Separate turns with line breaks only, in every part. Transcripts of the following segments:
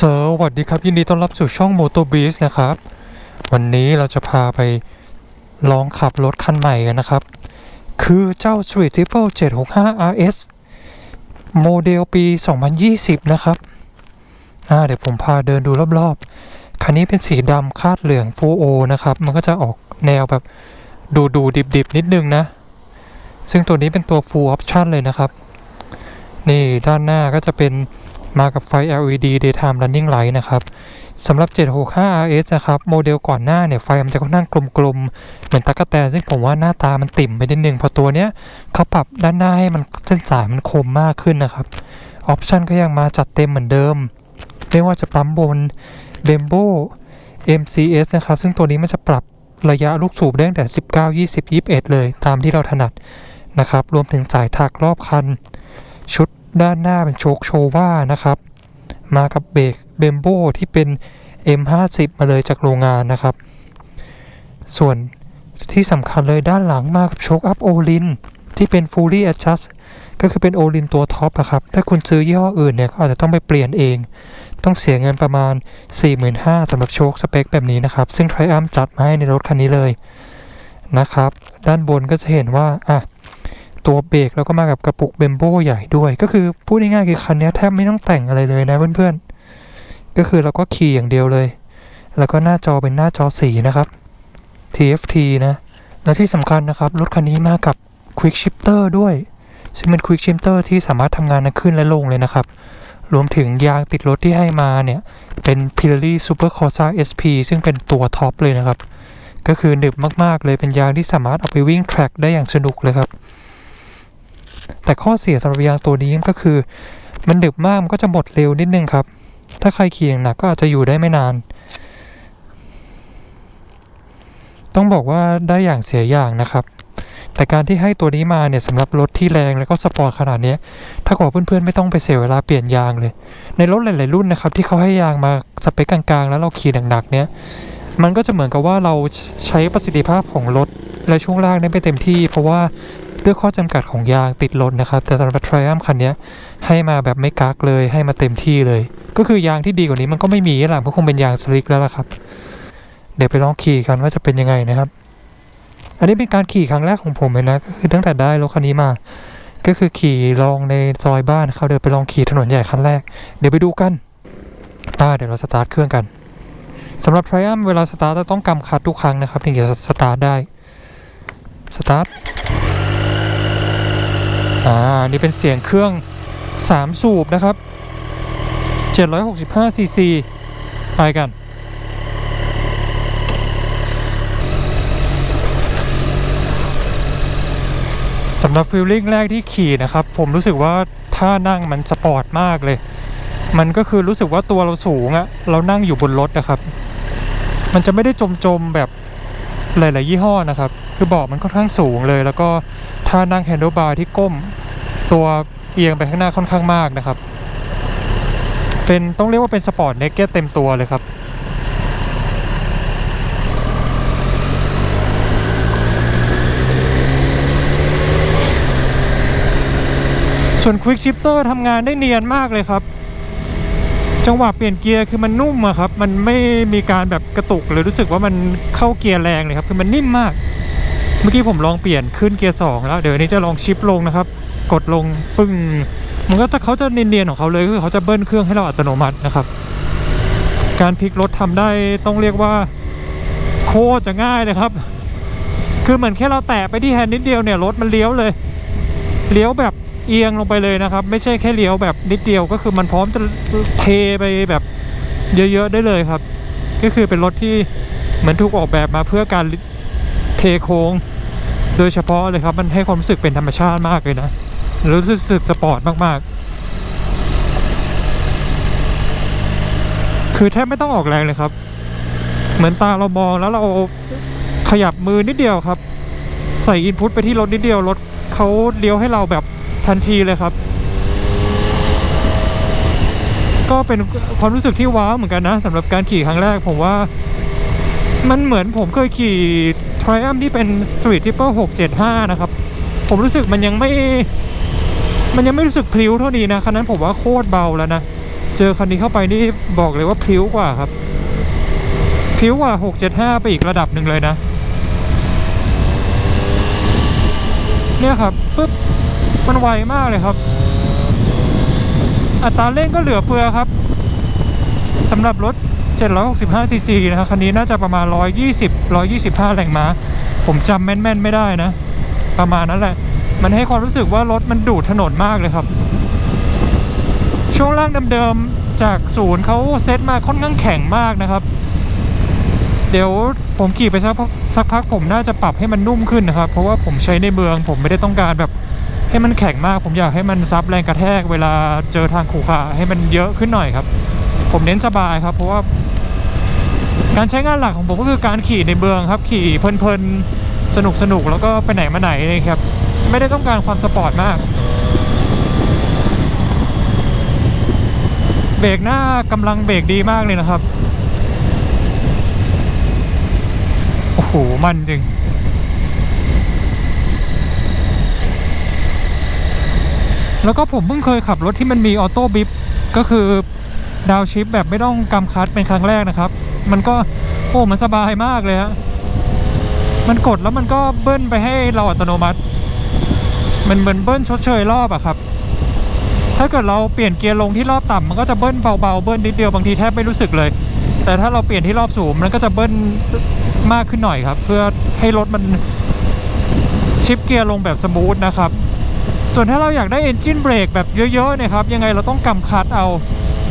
สวัสดีครับยินดีต้อนรับสู่ช่อง Moto b e a s นะครับ วันนี้เราจะพาไปลองขับรถคันใหม่กันนะครับ คือเจ้า Street Triple 765 RS โมเดลปี 2020 นะครับเดี๋ยวผมพาเดินดูรอบๆ คันนี้เป็นสีดำคาดเหลือง Full O นะครับ มันก็จะออกแนวแบบดูดูดิบดิบๆ นิดนึงนะ ซึ่งตัวนี้เป็นตัว Full Option เลยนะครับ นี่ด้านหน้าก็จะเป็น มากับไฟ LED Daytime Running Light นะครับสำหรับ 765 RS นะครับ โมเดลก่อนหน้าเนี่ย ไฟมันจะค่อนข้างกลมๆ เหมือนตะกั่วแตนซึ่งผมว่าหน้าตามันติ่มไปนิดนึงพอตัวเนี้ยเขาปรับด้านหน้าให้มันเส้นสายมันคมมากขึ้นนะครับ ออปชันก็ยังมาจัดเต็มเหมือนเดิม ไม่ว่าจะปั๊มบน b e m b o MCS นะครับ ซึ่งตัวนี้มันจะปรับระยะลูกสูบได้ตั้งแต่ 19 20 21 เลย ตามที่เราถนัดนะครับ รวมถึงสายถักรอบคัน ชุด ด้านหน้าเป็นโชคโชว่านะครับ มากับเบรกเบมโบที่เป็น M50 มาเลยจากโรงงานนะครับ ส่วนที่สำคัญเลยด้านหลังมากับโชคอัพโอลินที่เป็น Fully Adjust ก็คือเป็นโอลินตัวท็อปอะครับ ถ้าคุณซื้อยี่ห้ออื่นเนี่ยก็อาจจะต้องไปเปลี่ยนเอง ต้องเสียเงินประมาณ 45,000สำหรับโชคสเปคแบบนี้นะครับ ซึ่ง Triumph จัดมาให้ในรถคันนี้เลยนะครับ ด้านบนก็จะเห็นว่าอะ ตัวเบรกแล้วก็มากับกระปุกเบมโบใหญ่ด้วย ก็คือพูดง่ายๆคือคันนี้แทบไม่ต้องแต่งอะไรเลยนะเพื่อนๆ ก็คือเราก็ขี่อย่างเดียวเลย แล้วก็หน้าจอเป็นหน้าจอสีนะครับ TFT นะ และที่สำคัญนะครับ รถคันนี้มากับ Quick Shifter ด้วย ซึ่งเป็น Quick Shifter ที่สามารถทำงานทั้งขึ้นและลงเลยนะครับ รวมถึงยางติดรถที่ให้มาเนี่ย เป็น Pirelli Super Corsa SP ซึ่งเป็นตัวท็อปเลยนะครับ ก็คือหนึบมากๆเลยเป็นยางที่สามารถเอาไปวิ่งแทร็กได้อย่างสนุกเลยครับ แต่ข้อเสียสำหรับยางตัวนี้ก็คือ มันดึบมากมันก็จะหมดเร็วนิดนึงครับ ถ้าใครขี่หนักก็อาจจะอยู่ได้ไม่นาน ต้องบอกว่าได้อย่างเสียอย่างนะครับ แต่การที่ให้ตัวนี้มาเนี่ยสำหรับรถที่แรงแล้วก็สปอร์ตขนาดนี้ถ้าขอเพื่อนๆไม่ต้องไปเสียเวลาเปลี่ยนยางเลย ในรถหลายๆรุ่นนะครับ ที่เขาให้ยางมาสเปคกลางๆ แล้วเราขี่หนักๆเนี้ยมันก็จะเหมือนกับว่าเราใช้ประสิทธิภาพของรถและช่วงล่างได้ไม่เต็มที่ เพราะว่า ด้วยข้อจำกัดของยางติดรถนะครับ แต่สำหรับ Triumph คันนี้ให้มาแบบไม่กักเลยให้มาเต็มที่เลย ก็คือยางที่ดีกว่านี้มันก็ไม่มีหลังก็คงเป็นยางสลิกแล้วล่ะครับ เดี๋ยวไปลองขี่กันว่าจะเป็นยังไงนะครับ อันนี้เป็นการขี่ครั้งแรกของผมเลยนะก็คือตั้งแต่ได้รถคันนี้มา ก็คือขี่ลองในซอยบ้านครับเดี๋ยวไปลองขี่ถนนใหญ่คันแรก เดี๋ยวไปดูกันป้าเดี๋ยวเราสตาร์ทเครื่องกันสำหรับ Triumph เวลาสตาร์ทจะต้องกำคัดทุกครั้งนะครับถึงจะสตาร์ทได้สตาร์ท อ่านี่เป็นเสียงเครื่อง 3 สูบนะครับ 765ซีซีไปกันสำหรับฟิลลิ่งแรกที่ขี่นะครับ ผมรู้สึกว่าท่านั่งมันสปอร์ตมากเลย มันก็คือรู้สึกว่าตัวเราสูงอะเรานั่งอยู่บนรถนะครับ มันจะไม่ได้จมๆแบบหลาย ๆ ยี่ห้อนะครับ คือเบาะมันค่อนข้างสูงเลย แล้วก็ท่านั่งแฮนด์บาร์ที่ก้มตัวเอียงไปข้างหน้าค่อนข้างมากนะครับ เป็นต้องเรียกว่าเป็นสปอร์ตเนกเก็ตเต็มตัวเลยครับส่วน Quick Shifter ทำงานได้เนียนมากเลยครับ จังหวะเปลี่ยนเกียร์คือมันนุ่มอะครับ มันไม่มีการแบบกระตุกเลยรู้สึกว่ามันเข้าเกียร์แรงเลยครับ คือมันนิ่มมาก มื่อกี้ผมลองเปลี่ยนขึ้นเกียร์สองแล้วเดี๋ยวนี้จะลองชิปลงนะครับ กดลงปึ้งมันก็จะเขาจะเนียนๆของเขาเลยคือเขาจะเบิ้ลเครื่องให้เราอัตโนมัตินะครับ การพลิกรถทำได้ต้องเรียกว่าโคตรจะง่ายเลยครับ คือเหมือนแค่เราแตะไปที่แฮนด์นิดเดียวเนี่ยรถมันเลี้ยวเลย เลี้ยวแบบเอียงลงไปเลยนะครับ ไม่ใช่แค่เลี้ยวแบบนิดเดียวก็คือมันพร้อมจะเทไปแบบเยอะๆได้เลยครับ ก็คือเป็นรถที่เหมือนถูกออกแบบมาเพื่อการเทโค้ง โดยเฉพาะเลยครับมันให้ความรู้สึกเป็นธรรมชาติมากเลยนะรู้สึกสปอร์ตมากๆ คือแทบไม่ต้องออกแรงเลยครับ เหมือนตาเรามองแล้วเราขยับมือนิดเดียวครับ ใส่อินพุตไปที่รถนิดเดียวรถเขาเลี้ยวให้เราแบบทันทีเลยครับ ก็เป็นความรู้สึกที่ว้าวเหมือนกันนะสำหรับการขี่ครั้งแรกผมว่า มันเหมือนผมเคยขี่ Triumph ที่เป็น Street Triple 675นะครับ ผมรู้สึกมันยังไม่ มันยังไม่รู้สึกพลิ้วเท่านี้นะคันนั้นผมว่าโคตรเบาแล้วนะ เจอคันนี้เข้าไปนี่บอกเลยว่าพลิ้วกว่าครับพลิ้วกว่า675ไปอีกระดับหนึ่งเลยนะ เนี่ยครับปึ๊บมันไวมากเลยครับ อัตราเร่งก็เหลือเฟือครับสำหรับรถ 765ซีซีนะครับคันนี้น่าจะประมาณ 120 125 แรงม้า ผมจำแม่นๆไม่ได้นะ ประมาณนั้นแหละ มันให้ความรู้สึกว่ารถมันดูดถนนมากเลยครับ ช่วงล่างเดิมๆจากศูนย์เขาเซตมาค่อนข้างแข็งมากนะครับ เดี๋ยวผมขี่ไปสักพักสักพักผมน่าจะปรับให้มันนุ่มขึ้นนะครับ เพราะว่าผมใช้ในเมือง ผมไม่ได้ต้องการแบบให้มันแข็งมาก ผมอยากให้มันซับแรงกระแทกเวลาเจอทางขรุขระให้มันเยอะขึ้นหน่อยครับ ผมเน้นสบายครับ เพราะว่า การใช้งานหลักของผมก็คือการขี่ในเมืองครับ ขี่เพลินๆ สนุกๆแล้วก็ไปไหนมาไหนเลยครับ ไม่ได้ต้องการความสปอร์ตมาก เบรกหน้ากำลังเบรกดีมากเลยนะครับ โอ้โห มันจริงแล้วก็ผมเพิ่งเคยขับรถที่มันมีออโต้บิฟก็คือดาวชิปแบบไม่ต้องกำคัดเป็นครั้งแรกนะครับ มันก็โอ้มันสบายมากเลยฮะมันกดแล้วมันก็เบิ้ลไปให้เราอัตโนมัติ มันเหมือนเบิ้ลชดเชยรอบอะครับ ถ้าเกิดเราเปลี่ยนเกียร์ลงที่รอบต่ำมันก็จะเบิ้ลเบาๆเบิ้ลนิดเดียวบางทีแทบไม่รู้สึกเลย แต่ถ้าเราเปลี่ยนที่รอบสูงมันก็จะเบิ้ลมากขึ้นหน่อยครับ เพื่อให้รถมันชิปเกียร์ลงแบบสมูทนะครับ ส่วนถ้าเราอยากได้ Engine Brake แบบเยอะๆนี่ยครับยังไงเราต้องกำคัดเอา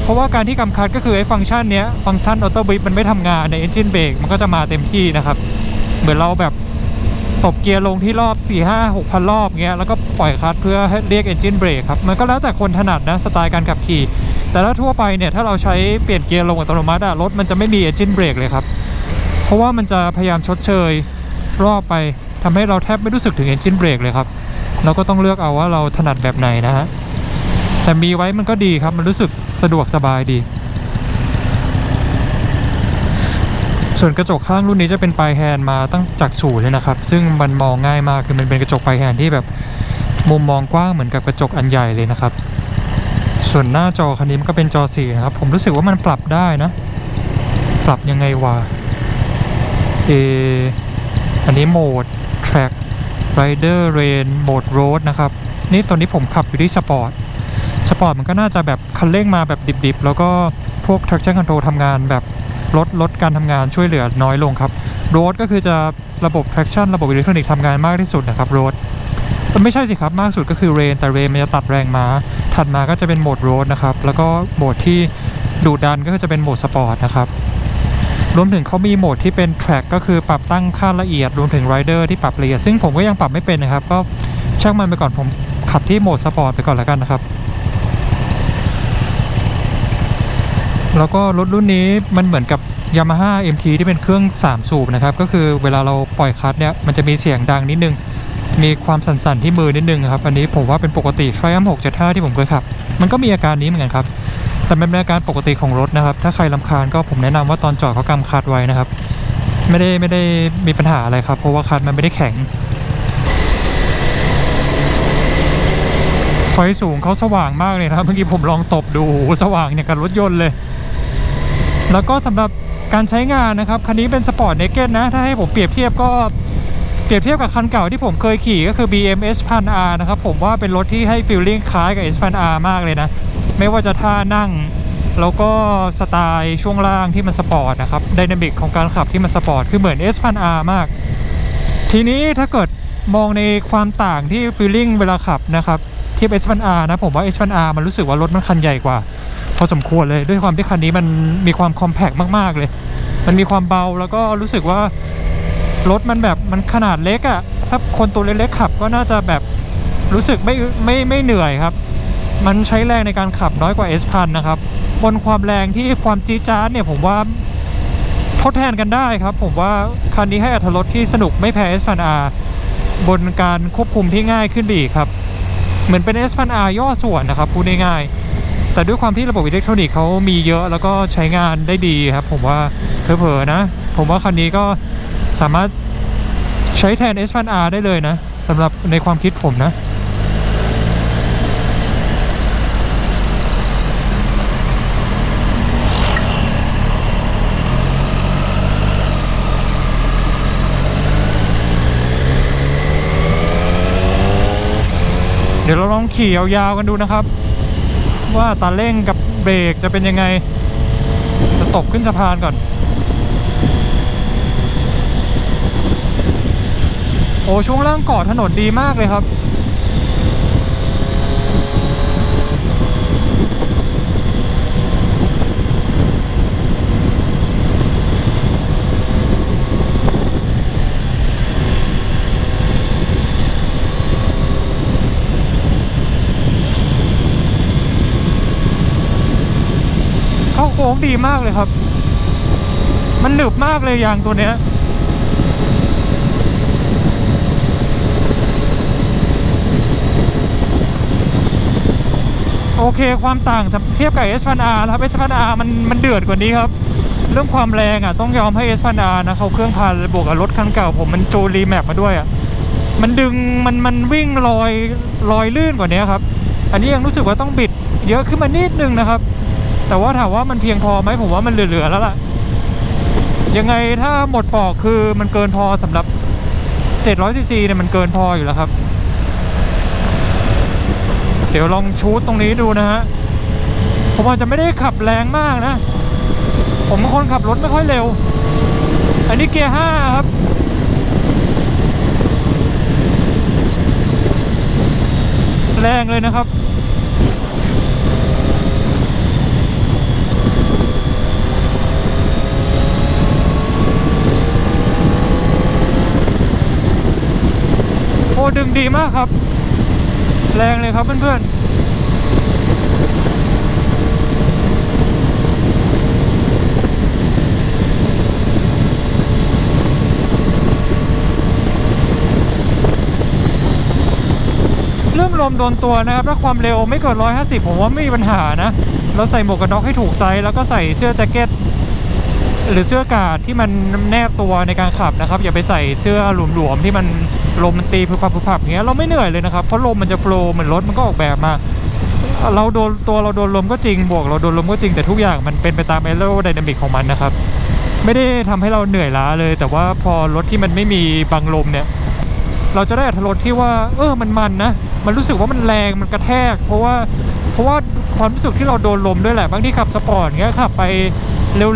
เพราะว่าการที่กำคัดก็คือไอ้ฟังก์ชันเนี้ยฟังก์ชันออโต้บิฟมันไม่ทำงานใน Engine Brake มันก็จะมาเต็มที่นะครับ เหมือนเราแบบตบเกียร์ลงที่รอบ 4 5 6พันรอบเงี้ยแล้วก็ปล่อยคลัตช์เพื่อให้เรียก Engine Brake ครับ มันก็แล้วแต่คนถนัดนะสไตล์การขับขี่ แต่ถ้าทั่วไปเนี่ยถ้าเราใช้เปลี่ยนเกียร์ลงอัตโนมัติอะรถมันจะไม่มี Engine Brake เลยครับ เพราะว่ามันจะพยายามชดเชยรอบไปทำให้เราแทบไม่รู้สึกถึง Engine Brake เลยครับ เราก็ต้องเลือกเอาว่าเราถนัดแบบไหนนะฮะ แต่มีไว้มันก็ดีครับ มันรู้สึกสะดวกสบายดี ส่วนกระจกข้างรุ่นนี้จะเป็นปลายแฮนด์มาตั้งจากศูนย์เลยนะครับ ซึ่งมันมองง่ายมากคือมันเป็นกระจกปลายแฮนด์ที่แบบมุมมองกว้างเหมือนกับกระจกอันใหญ่เลยนะครับ ส่วนหน้าจอคันนี้มันก็เป็นจอสีนะครับ ผมรู้สึกว่ามันปรับได้นะ ปรับยังไงวะเอออันนี้โหมด track rider rain โหมด road นะครับ นี่ตอนนี้ผมขับอยู่ที่สปอร์ต สปอร์ตมันก็น่าจะแบบคันเร่งมาแบบดิบๆ แล้วก็พวก traction control ทำงานแบบลดลดการทำงานช่วยเหลือน้อยลงครับ road ก็คือจะระบบ traction ระบบอิเล็กทรอนิกส์ทำงานมากที่สุดนะครับ road ไม่ใช่สิครับมากสุดก็คือ rain แต่ rain มันจะตัดแรงม้า ถัดมาก็จะเป็นโหมด road นะครับ แล้วก็โหมดที่ดูดันก็คือจะเป็นโหมดสปอร์ตนะครับ รวมถึงเขามีโหมดที่เป็น track ก็คือปรับตั้งค่าละเอียด รวมถึง rider ที่ปรับละเอียด ซึ่งผมก็ยังปรับไม่เป็นนะครับ ก็ช่างมันไปก่อนผมขับที่โหมดสปอร์ตไปก่อนแล้วกันนะครับ แล้วก็รถรุ่นนี้มันเหมือนกับ Yamaha MT ที่เป็นเครื่อง 3 สูบนะครับ ก็คือเวลาเราปล่อยคลัตช์เนี่ยมันจะมีเสียงดังนิดนึง มีความสั่นๆที่มือนิดนึงครับ อันนี้ผมว่าเป็นปกติ Triumph 675 ที่ผมเคยขับ มันก็มีอาการนี้เหมือนกันครับ แต่มันเป็นอาการปกติของรถนะครับ ถ้าใครลำคาญก็ผมแนะนำว่าตอนจอดเขากำคัดไว้นะครับ ไม่ได้ไม่ได้มีปัญหาอะไรครับ เพราะว่าคัดมันไม่ได้แข็งไฟสูงเขาสว่างมากเลยนะครับเมื่อกี้ผมลองตบดูสว่างอย่างกับรถยนต์เลย แล้วก็สำหรับการใช้งานนะครับ คันนี้เป็นสปอร์ตเนเกตนะ ถ้าให้ผมเปรียบเทียบก็เปรียบเทียบกับคันเก่าที่ผมเคยขี่ก็คือ BM S 1000 R นะครับ ผมว่าเป็นรถที่ให้ฟีลลิ่งคล้ายกับ S 1000 R มากเลยนะ ไม่ว่าจะท่านั่ง แล้วก็สไตล์ช่วงล่างที่มันสปอร์ตนะครับไดนามิกของการขับที่มันสปอร์ตคือเหมือน S 1000 R มาก ทีนี้ถ้าเกิด มองในความต่างที่ฟีลลิ่งเวลาขับนะครับเทียบ S1R นะผมว่า S1R มันรู้สึกว่ารถมันคันใหญ่กว่า พอสมควรเลยด้วยความที่คันนี้มันมีความคอมแพกมากๆเลย มันมีความเบาแล้วก็รู้สึกว่ารถมันแบบมันขนาดเล็กอะ่ะถ้าคนตัวเล็กๆขับก็น่าจะแบบรู้สึกไม่ไม่ไม่เหนื่อยครับ มันใช้แรงในการขับน้อยกว่า S พันนะครับบนความแรงที่ความจี๊จ๊าดเนี่ยผมว่าทดแทนกันได้ครับ ผมว่าคันนี้ให้อัตรถรสที่สนุกไม่แพ้ S พัน R บนการควบคุมที่ง่ายขึ้นไปอีกครับ เหมือนเป็น S พัน R ย่อส่วนนะครับพูดง่ายๆแต่ด้วยความที่ระบบอิเล็กทรอนิกส์เขามีเยอะแล้วก็ใช้งานได้ดีครับ ผมว่าเผลอๆนะ ผมว่าคันนี้ก็สามารถใช้แทน S พัน R ได้เลยนะสำหรับในความคิดผมนะ เดี๋ยวเราลองขี่ยาวๆกันดูนะครับ ว่าตาเร่งกับเบรกจะเป็นยังไง จะตกขึ้นสะพานก่อน โอ้ช่วงล่างเกาะถนนดีมากเลยครับ ค้งดีมากเลยครับ มันหนึบมากเลยยางตัวเนี้ยโอเคความต่างเทียบกับ S พัน R นะครับ S พัน R มันมันเดือดกว่านี้ครับ เรื่องความแรงอะต้องยอมให้ S พัน R นะเขาเครื่องพันบวกกับรถคันเก่าผมมันโจรีแมปมาด้วยอะมันดึงมันมันวิ่งลอยลอยลื่นกว่านี้ครับ อันนี้ยังรู้สึกว่าต้องบิดเยอะขึ้นมานิดนึงนะครับ แต่ว่าถามว่ามันเพียงพอไหมผมว่ามันเหลือๆแล้วล่ะ ยังไงถ้าหมดปอกคือมันเกินพอสำหรับ700ซีซีเนี่ยมันเกินพออยู่แล้วครับ เดี๋ยวลองชูดตรงนี้ดูนะฮะ ผมอาจจะไม่ได้ขับแรงมากนะ ผมเป็นคนขับรถไม่ค่อยเร็ว อันนี้เกียร์ห้าครับแรงเลยนะครับ งดีมากครับ แรงเลยครับเพื่อนๆเรื่องลมโดนตัวนะครับ ถ้าความเร็วไม่เกิน 150 ผมว่าไม่มีปัญหานะ เราใส่หมวกกันน็อกให้ถูกไซส์แล้วก็ใส่เสื้อแจ็คเก็ต หรือเสื้อกาดที่มันแนบตัวในการขับนะครับ อย่าไปใส่เสื้อหลวมๆที่มัน ลมมันตีพึบพับพึบพับอย่างเงี้ยเราไม่เหนื่อยเลยนะครับเพราะลมมันจะโฟล์เหมือนรถมันก็ออกแบบมา เราโดนตัวเราโดนลมก็จริงบวก เราโดนลมก็จริงแต่ทุกอย่างมันเป็นไปตามเอโรไดนามิกของมันนะครับไม่ได้ทำให้เราเหนื่อยล้าเลย แต่ว่าพอรถที่มันไม่มีบังลมเนี่ยเราจะได้อัตรสที่ว่า เออมันมันนะ มันรู้สึกว่ามันแรงมันกระแทก เพราะว่า เพราะว่าความรู้สึกที่เราโดนลมด้วยแหละบางที่ขับสปอร์ตเงี้ยขับไป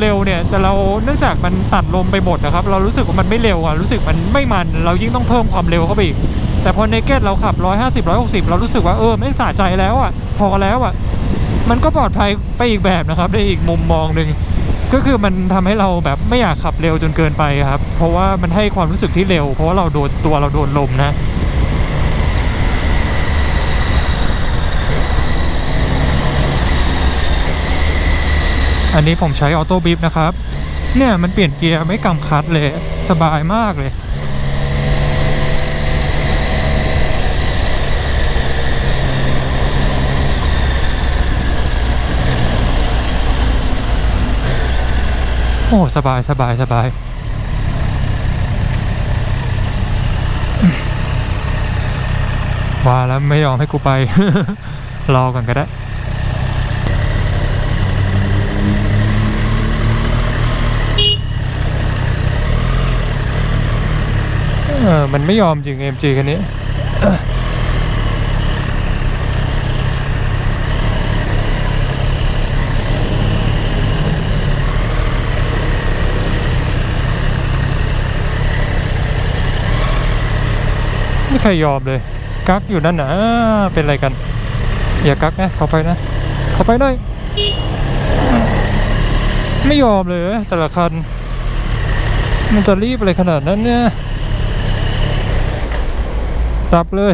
เร็วๆเนี่ย แต่เราเนื่องจากมันตัดลมไปหมดนะครับ เรารู้สึกว่ามันไม่เร็วอะรู้สึกมันไม่มัน เรายิ่งต้องเพิ่มความเร็วเข้าไปอีก แต่พอในเกตเราขับ 150 160 เรารู้สึกว่าเออไม่สะใจแล้วอะพอแล้วอะมันก็ปลอดภัยไปอีกแบบนะครับในอีกมุมมองหนึ่งก็คือมันทำให้เราแบบไม่อยากขับเร็วจนเกินไปครับ เพราะว่ามันให้ความรู้สึกที่เร็ว เพราะว่าเราโดนตัวเราโดนลมนะ อันนี้ผมใช้ออโต้บิฟนะครับ เนี่ยมันเปลี่ยนเกียร์ไม่กำคัดเลย สบายมากเลย โอ้สบายสบายสบายว่าแล้วไม่ยอมให้กูไป รอกันก็ได้ เออ มันไม่ยอมจริง MG คันนี้ไม่ใครยอมเลย กักอยู่นั่นนะอ่าเป็นอะไรกัน อย่ากักนะเข้าไปนะเข้าไปเลยไม่ยอมเลยแต่ละคัน มันจะรีบอะไรขนาดนั้นเนี่ย ตับเลย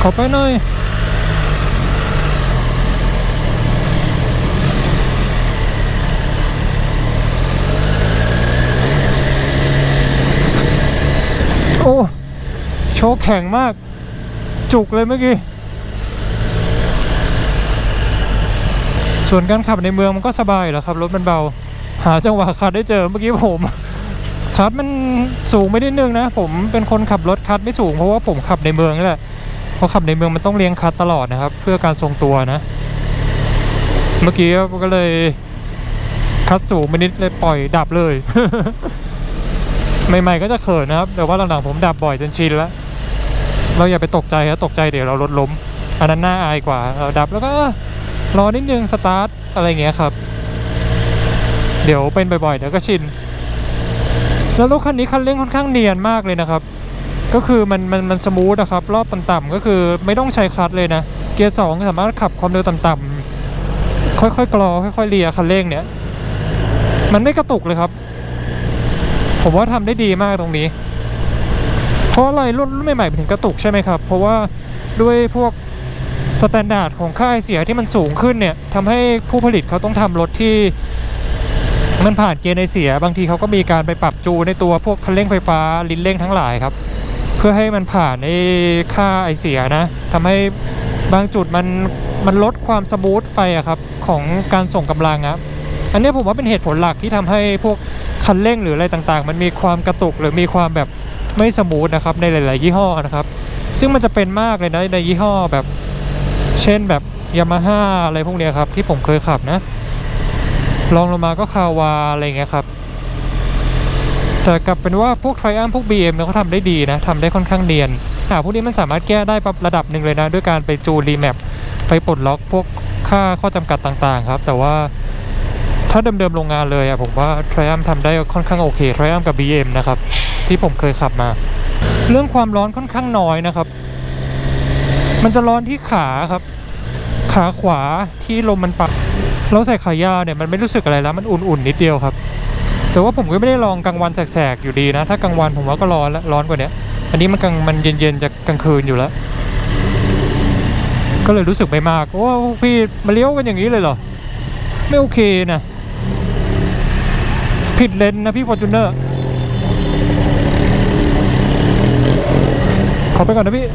ขอไปหน่อยโอ้โชว์แข็งมาก จุกเลยเมื่อกี้ ส่วนการขับในเมืองมันก็สบายแหละครับ รถมันเบา หาจังหวะคัดได้เจอเมื่อกี้ผม คัดมันสูงไม่ได้นึงนะ ผมเป็นคนขับรถคัดไม่สูงเพราะว่าผมขับในเมืองนี่แหละเพราะขับในเมืองมันต้องเลี้ยงคัดตลอดนะครับ เพื่อการทรงตัวนะ เมื่อกี้ก็เลยคัดสูงไปนิดเลยปล่อยดับเลย ใหม่ๆก็จะเขินนะครับแต่ว่าหลังๆผมดับบ่อยจนชินแล้วเราอย่าไปตกใจครับตกใจเดี๋ยวเรารถล้มอันนั้นน่าอายกว่าเราดับแล้วก็รอนิดนึงสตาร์ทอะไรเงี้ยครับ เดี๋ยวเป็นบ่อยๆเดี๋ยวก็ชิน แล้วรถคันนี้คันเร่งค่อนข้างเนียนมากเลยนะครับ ก็คือมันมันมันสมูทนะครับ รอบต่ำๆก็คือไม่ต้องใช้คลัตเลยนะ เกียร์สองสามารถขับความเร็วต่ำๆค่อยๆกรอค่อยๆเลียคันเร่งเนี่ย มันไม่กระตุกเลยครับ ผมว่าทำได้ดีมากตรงนี้ เพราะอะไรรุ่นรุ่นใหม่ๆถึงกระตุกใช่ไหมครับ เพราะว่าด้วยพวกสแตนดาร์ดของค่ายเสียที่มันสูงขึ้นเนี่ยทำให้ผู้ผลิตเขาต้องทำรถที่ มันผ่านเกณฑ์ในเสียบางทีเขาก็มีการไปปรับจูในตัวพวกคันเร่งไฟฟ้าลิ้นเร่งทั้งหลายครับ เพื่อให้มันผ่านไอ้ค่าไอเสียนะทำให้บางจุดมันมันลดความสมูทไปอะครับของการส่งกำลังอะอันนี้ผมว่าเป็นเหตุผลหลักที่ทำให้พวกคันเร่งหรืออะไรต่างๆ มันมีความกระตุกหรือมีความแบบไม่สมูทนะครับในหลาย ๆ ยี่ห้อนะครับ ซึ่งมันจะเป็นมากเลยนะในยี่ห้อแบบ เช่นแบบยามาฮ่าอะไรพวกเนี้ยครับที่ผมเคยขับนะ ลองลงมาก็คาวาอะไรเงี้ยครับ แต่กลับเป็นว่าพวก Triumph พวก BM เนี่ยเขาทำได้ดีนะทำได้ค่อนข้างเนียนหาพวกนี้มันสามารถแก้ได้ระดับหนึ่งเลยนะ ด้วยการไปจูนรีแมปไปปลดล็อกพวกค่าข้อจำกัดต่างๆ ครับ แต่ว่าถ้าเดิมๆโรงงานเลยอะผมว่า Triumph ทำได้ค่อนข้างโอเค Triumph กับ BM นะครับ ที่ผมเคยขับมา เรื่องความร้อนค่อนข้างน้อยนะครับ มันจะร้อนที่ขาครับ ขาขวาที่ลมมันปัดเราใส่ขายาวเนี่ยมันไม่รู้สึกอะไรแล้วมันอุ่นๆนิดเดียวครับ แต่ว่าผมก็ไม่ได้ลองกลางวันแสกๆอยู่ดีนะ ถ้ากลางวันผมว่าก็ร้อนแล้วร้อนกว่าเนี้ยอันนี้มันกลางมันเย็นๆจากกลางคืนอยู่แล้ว ก็เลยรู้สึกไม่มากโอ้พี่มาเลี้ยวกันอย่างนี้เลยเหรอ ไม่โอเคนะผิดเลนนะพี่ฟอร์จูเนอร์ขอไปก่อนนะพี่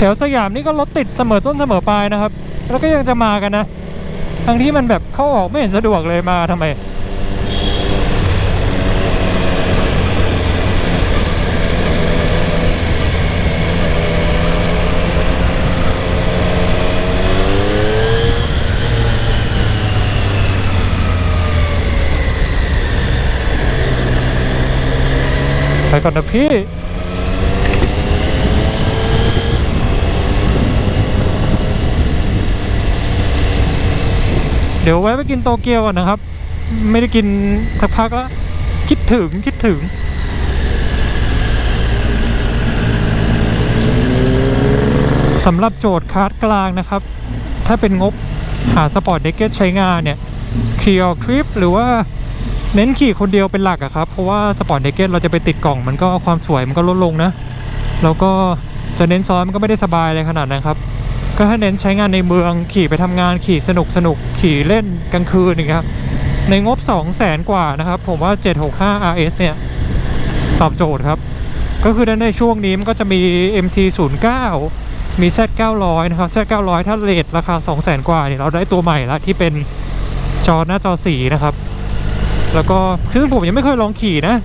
แถวสยามนี่ก็รถติดเสมอต้นเสมอปลายนะครับ แล้วก็ยังจะมากันนะ ทั้งที่มันแบบเข้าออกไม่เห็นสะดวกเลยมาทำไม ไปก่อนนะพี่ ดี๋ยวแวะไปกินโตเกียวก่อนนะครับ ไม่ได้กินสักพักแล้วคิดถึงคิดถึง สำหรับโจทย์คาร์ดกลางนะครับ ถ้าเป็นงบหาสปอร์ตเด็กเก็ตใช้งานเนี่ยขี่ออกทริปหรือว่าเน้นขี่คนเดียวเป็นหลักอะครับ เพราะว่าสปอร์ตเด็กเก็ตเราจะไปติดกล่องมันก็ความสวยมันก็ลดลงนะ แล้วก็จะเน้นซ้อนมันก็ไม่ได้สบายเลยขนาดนั้นครับ ก็ถ้าเน้นใช้งานในเมืองขี่ไปทำงานขี่สนุกสนุกขี่เล่นกลางคืนอย่างเงี้ยครับในงบ 2 0 0แสนกว่านะครับ ผมว่า 765 RS เนี่ย ตอบโจทย์ครับ ก็คือในช่วงนี้มันก็จะมี MT09 มี Z900 นะครับ Z900 ถ้าเลทราคา 2 0 0แสนกว่าเนี่ยเราได้ตัวใหม่ล้วที่เป็นจอหน้าจอสีนะครับ แล้วก็คือผมยังไม่เคยลองขี่นะ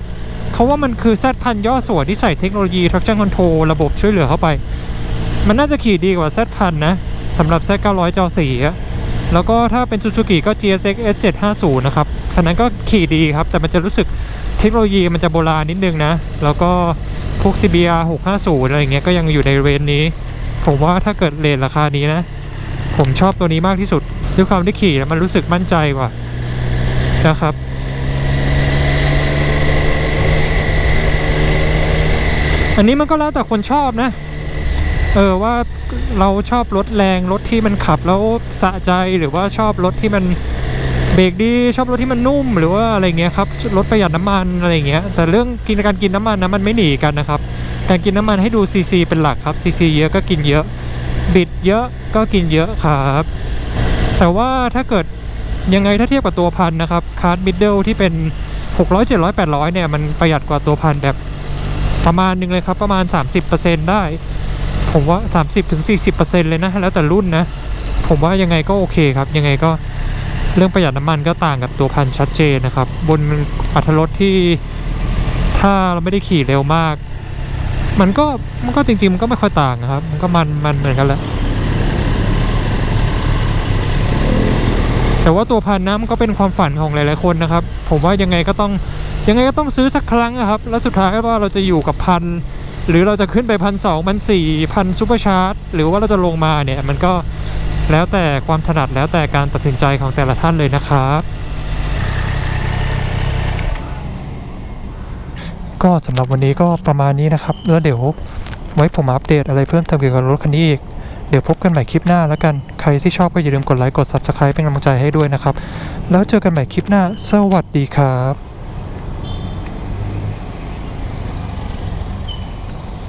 เขาว่ามันคือ Z พันย่อส่วนที่ใส่เทคโนโลยี traction control ระบบช่วยเหลือเข้าไป มันน่าจะขี่ดีกว่า Z พันนะสำหรับ Z 900 จอสีอะแล้วก็ถ้าเป็น Suzuki ก็ GSX S750 นะครับคันนั้นก็ขี่ดีครับ แต่มันจะรู้สึกเทคโนโลยีมันจะโบราณนิดนึงนะ แล้วก็พวก CBR 650 อะไรอย่างเงี้ยก็ยังอยู่ในเรนนี้ ผมว่าถ้าเกิดเลนราคานี้นะ ผมชอบตัวนี้มากที่สุดด้วยความที่ขี่แล้วมันรู้สึกมั่นใจกว่านะครับอันนี้มันก็แล้วแต่คนชอบนะ เออว่าเราชอบรถแรงรถที่มันขับแล้วสะใจหรือว่าชอบรถที่มันเบรกดีชอบรถที่มันนุ่มหรือว่าอะไรเงี้ยครับรถประหยัดน้ำมันอะไรเงี้ยแต่เรื่องกินการกินน้ำมันนะมันไม่หนีกันนะครับ การกินน้ำมันให้ดูซีซีเป็นหลักครับซีซีเยอะก็กินเยอะบิดเยอะก็กินเยอะครับ แต่ว่าถ้าเกิดยังไงถ้าเทียบกับตัวพันนะครับคาร์ดมิดเดิลที่เป็น 600 700 800 เนี่ย มันประหยัดกว่าตัวพันแบบประมาณนึงเลยครับ ประมาณ 30%ได้ ผมว่า 30-40%เลยนะ แล้วแต่รุ่นนะ ผมว่ายังไงก็โอเคครับ ยังไงก็เรื่องประหยัดน้ำมันก็ต่างกับตัวพันชัดเจนนะครับ บนอัตรถรสที่ถ้าเราไม่ได้ขี่เร็วมาก มันก็มันก็จริงๆ มันก็ไม่ค่อยต่างนะครับ มันก็มันมันเหมือนกันแหละแต่ว่าตัวพันนะมันก็เป็นความฝันของหลายๆคนนะครับ ผมว่ายังไงก็ต้องยังไงก็ต้องซื้อสักครั้งอะครับ แล้วสุดท้ายว่าเราจะอยู่กับพัน หรือเราจะขึ้นไปพันสองพันสี่พันซูเปอร์ชาร์จหรือว่าเราจะลงมาเนี่ยมันก็แล้วแต่ความถนัดแล้วแต่การตัดสินใจของแต่ละท่านเลยนะครับก็สำหรับวันนี้ก็ประมาณนี้นะครับแล้วเดี๋ยวไว้ผมอัปเดตอะไรเพิ่มเติมเกี่ยวกับรถคันนี้อีก เดี๋ยวพบกันใหม่คลิปหน้าแล้วกัน ใครที่ชอบก็อย่าลืมกดไลค์กด Subscribe เป็นกำลังใจให้ด้วยนะครับ แล้วเจอกันใหม่คลิปหน้า สวัสดีครับ